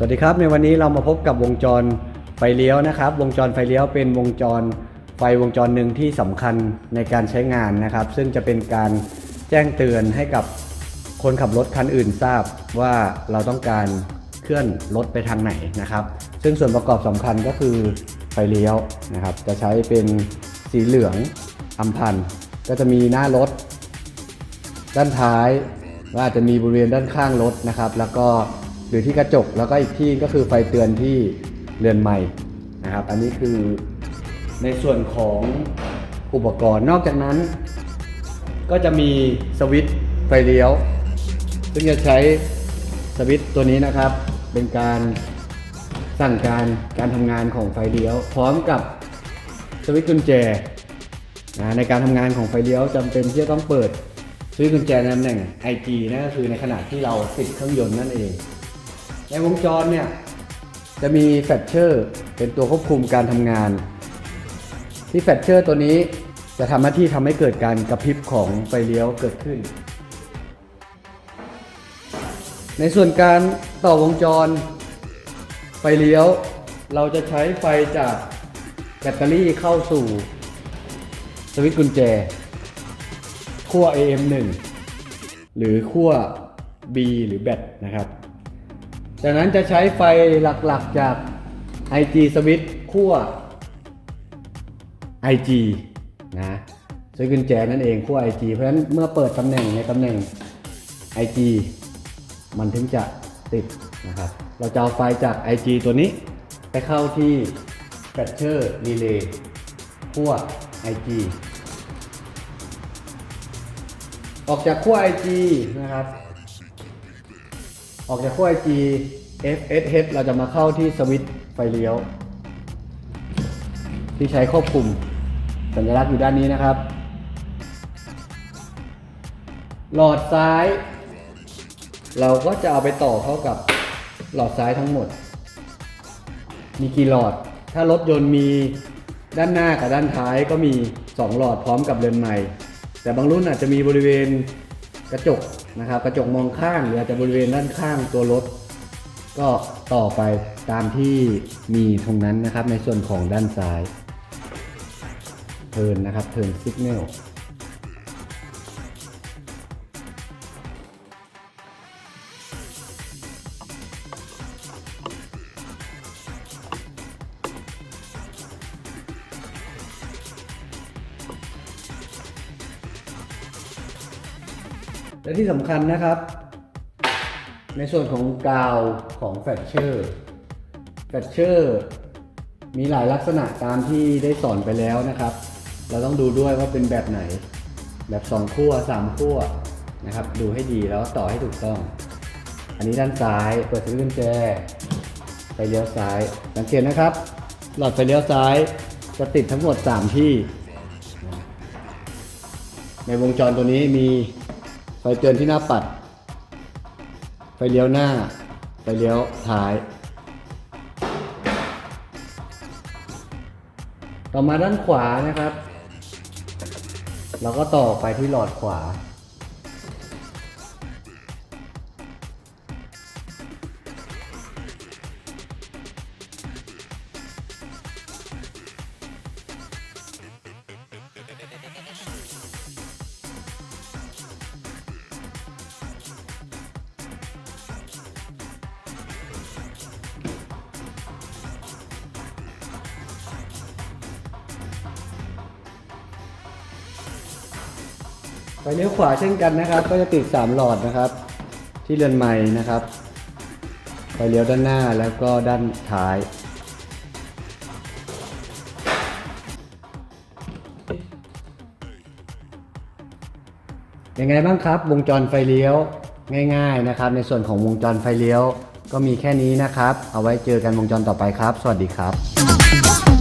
สวัสดีครับในวันนี้เรามาพบกับวงจรไฟเลี้ยวนะครับ วงจรไฟเลี้ยวเป็นวงจรไฟวงจรหนึ่งที่สำคัญในการใช้งานนะครับ ซึ่งจะเป็นการแจ้งเตือนให้กับคนขับรถคันอื่นทราบว่าเราต้องการเคลื่อนรถไปทางไหนนะครับ ซึ่งส่วนประกอบสำคัญก็คือไฟเลี้ยวนะครับ จะใช้เป็นสีเหลืองอำพันก็จะมีหน้ารถ ด้านท้ายว่าอาจจะมีบริเวณด้านข้างรถนะครับ แล้วก็ หรือที่กระจกแล้วก็อีกที่ก็คือไฟเตือนที่เรือนใหม่นะครับ อันนี้คือในส่วนของอุปกรณ์นอกจากนั้น ก็จะมีสวิตช์ไฟเลี้ยว ซึ่งจะใช้สวิตช์ตัวนี้นะครับ เป็นการสั่งการการทำงานของไฟเลี้ยว พร้อมกับสวิตช์กุญแจนะในการทำงานของไฟเลี้ยวจำเป็นที่จะต้องเปิดซื้อกุญแจในตำแหน่ง IG นั่นก็คือในขณะที่เราติดเครื่องยนต์นั่นเอง ในวงจรเนี่ย จะมีแฟลชเชอร์เป็นตัวควบคุมการทำงาน ที่แฟลชเชอร์ตัวนี้จะทำหน้าที่ทำให้เกิดการกระพริบของไฟเลี้ยวเกิดขึ้น ในส่วนการต่อวงจร ไฟเลี้ยว เราจะใช้ไฟจากแบตเตอรี่เข้าสู่ สวิตช์กุญแจขั้ว AM1 หรือขั้ว B หรือแบตนะครับ จากนั้นจะใช้ไฟหลักๆจาก IG สวิตช์ขั้ว IG นะสวิตช์กุญแจนั่นเองขั้ว IG เพราะฉะนั้นเมื่อเปิดตำแหน่งในตำแหน่ง IG มันถึงจะติดนะครับ เราจะเอาไฟจาก IG ตัวนี้ ไปเข้าที่แฟลชเชอร์รีเลย์ขั้ว IG ออกจากขั้ว IG นะครับ ออกจากขั้ว IG FSH เราจะมาเข้าที่สวิตช์ไฟเลี้ยว ที่ใช้ควบคุมสัญลักษณ์อยู่ด้านนี้นะครับ หลอดซ้าย เราก็จะเอาไปต่อเข้ากับหลอดซ้ายทั้งหมด มีกี่หลอด ถ้ารถยนต์มีด้านหน้ากับด้านท้ายก็มี 2 หลอดพร้อมกับเรือนใหม่ แต่บางรุ่นอาจจะมีบริเวณ กระจกนะครับ กระจกมองข้างหรืออาจจะบริเวณด้านข้างตัวรถ ก็ต่อไปตามที่มีตรงนั้นนะครับในส่วนของด้านซ้ายเทินนะครับเทินสิกเนล และที่สำคัญนะครับ ในส่วนของกาวของแฟชเชอร์แฟชเชอร์มีหลายลักษณะตามที่ได้สอนไปแล้วนะครับ เราต้องดูด้วยว่าเป็นแบบไหน แบบ2ขั้ว3ขั้วนะครับ ดูให้ดีแล้วต่อให้ถูกต้อง อันนี้ด้านซ้ายเปิดสวิตช์กุญแจไปเลี้ยวซ้าย สังเกตนะครับ หลอดไฟเลี้ยวซ้ายจะติดทั้งหมด 3 ที่ ในวงจรตัวนี้มี ไฟเตือนที่หน้าปัด ไฟเลี้ยวหน้า ไฟเลี้ยวท้าย ต่อมาด้านขวานะครับ เราก็ต่อไปที่หลอดขวา เลี้ยวขวาเช่นกันนะครับ ก็จะติด 3 หลอดนะครับ ที่เรือนไม้นะครับไฟเลี้ยวด้านหน้าแล้วก็ด้านท้าย ยังไงบ้างครับ วงจรไฟเลี้ยวง่าย ๆนะครับ ในส่วนของวงจรไฟเลี้ยวก็มีแค่นี้นะครับ เอาไว้เจอกันวงจรต่อไปครับ สวัสดีครับ